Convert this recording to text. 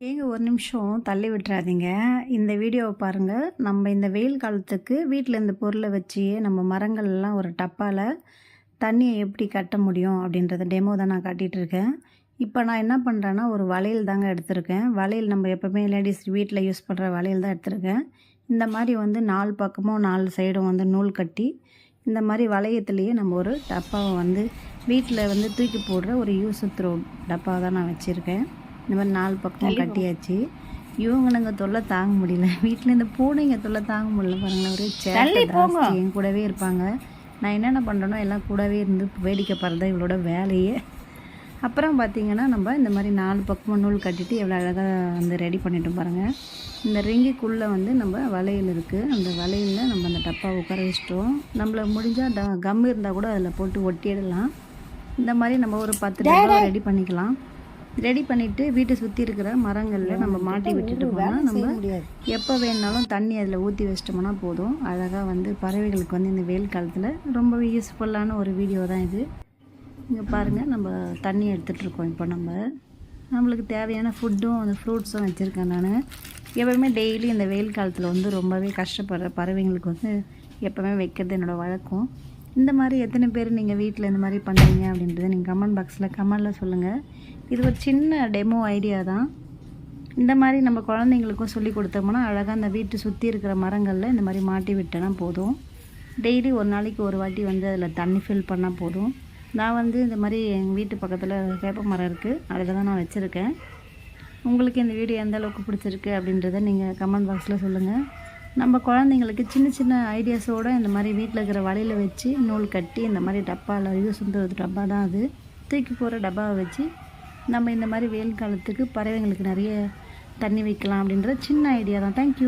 ஏங்க ஒரு நிமிஷம் தள்ளி விட்டுறாதீங்க. இந்த வீடியோவை பாருங்கள் நம்ம இந்த வெயில் காலத்துக்கு வீட்டில் இந்த பொருளை வச்சு நம்ம மரங்கள்லாம் ஒரு டப்பாவில் தண்ணியை எப்படி கட்ட முடியும் அப்படின்றத டெமோ தான் நான் காட்டிகிட்டு இருக்கேன். இப்போ நான் என்ன பண்ணுறேன்னா ஒரு வளையல் தாங்க எடுத்திருக்கேன். வளையல் நம்ம எப்போவுமே லேடிஸ் வீட்டில் யூஸ் பண்ணுற வளையல் தான் எடுத்திருக்கேன். இந்த மாதிரி வந்து நாலு பக்கமும் நாலு சைடும் வந்து நூல் கட்டி இந்த மாதிரி வளையத்துலேயே நம்ம ஒரு டப்பாவை வந்து வீட்டில் வந்து தூக்கி போடுற ஒரு யூஸ் த்ரோ டப்பாவை தான் நான் வச்சுருக்கேன். இந்த மாதிரி நாலு பக்கமும் கட்டியாச்சு. இவங்களுங்க தொல்லை தாங்க முடியல. வீட்டில் இந்த பூனைங்க தொல்லை தாங்க முடியல பாருங்களேன் ஒரே சேட்டை. என் கூடவே இருப்பாங்க. நான் என்னென்ன பண்ணுறேனோ எல்லாம் கூடவே இருந்து வேடிக்கை பாருறது இவளோட வேலையே. அப்புறம் பார்த்தீங்கன்னா நம்ம இந்த மாதிரி நாலு பக்கமும் நூல் கட்டிட்டு எவ்வளோ அழகாக வந்து ரெடி பண்ணிட்டு பாருங்கள் இந்த ரிங்குக்குள்ளே வந்து நம்ம வளையல் இருக்குது அந்த வளையலில் நம்ம அந்த டப்பா உட்கார வச்சிட்டோம். நம்மள முடிஞ்சால் ட கம் இருந்தால் கூட அதில் போட்டு ஒட்டிடலாம். இந்த மாதிரி நம்ம ஒரு பத்து டப்பா ரெடி பண்ணிக்கலாம். ரெடி பண்ணிவிட்டு வீட்டை சுற்றி இருக்கிற மரங்களில் நம்ம மாட்டி விட்டுட்டு போனால் நம்ம எப்போ வேணுனாலும் தண்ணி அதில் ஊற்றி வச்சிட்டோம்னா போதும். அழகாக வந்து பறவைகளுக்கு வந்து இந்த வெயில் காலத்தில் ரொம்பவே யூஸ்ஃபுல்லான ஒரு வீடியோ தான் இது. இங்கே பாருங்கள் நம்ம தண்ணி எடுத்துகிட்ருக்கோம் இப்போ நம்ம நம்மளுக்கு தேவையான ஃபுட்டும் அந்த ஃப்ரூட்ஸும் வச்சுருக்கேன் நான். எப்போவுமே டெய்லி இந்த வெயில் காலத்தில் வந்து ரொம்பவே கஷ்டப்படுற பறவைங்களுக்கு வந்து எப்போவுமே வைக்கிறது என்னோடய வழக்கம். இந்த மாதிரி எத்தனை பேர் நீங்கள் வீட்டில் இந்த மாதிரி பண்ணுறீங்க அப்படின்றத நீங்கள் கமெண்ட் பாக்ஸில் கமெண்டில் சொல்லுங்கள் இது ஒரு சின்ன டெமோ ஐடியா தான். இந்த மாதிரி நம்ம குழந்தைங்களுக்கும் சொல்லி கொடுத்தோம்னா அழகாக அந்த வீட்டு சுற்றி இருக்கிற மரங்களில் இந்த மாதிரி மாட்டி விட்டோன்னா போதும். டெய்லி ஒரு நாளைக்கு ஒரு வாட்டி வந்து அதில் தண்ணி ஃபில் பண்ணால் போதும். நான் வந்து இந்த மாதிரி எங்கள் வீட்டு பக்கத்தில் வேப்ப மரம் இருக்குது அதில் தான் நான் வச்சுருக்கேன். உங்களுக்கு இந்த வீடியோ எந்த அளவுக்கு பிடிச்சிருக்கு அப்படின்றத நீங்கள் கமெண்ட் பாக்ஸில் சொல்லுங்கள் நம்ம குழந்தைங்களுக்கு சின்ன சின்ன ஐடியாஸோடு இந்த மாதிரி வீட்டில் இருக்கிற வலையில் வச்சு நூல் கட்டி இந்த மாதிரி டப்பாவில் யூஸ் பண்ணுறது டப்பா தான் அது. தூக்கி போகிற டப்பாவை வச்சு நம்ம இந்த மாதிரி வெயில் காலத்துக்கு பறவைங்களுக்கு நிறைய தண்ணி வைக்கலாம் அப்படின்ற சின்ன ஐடியா தான். தேங்க்யூ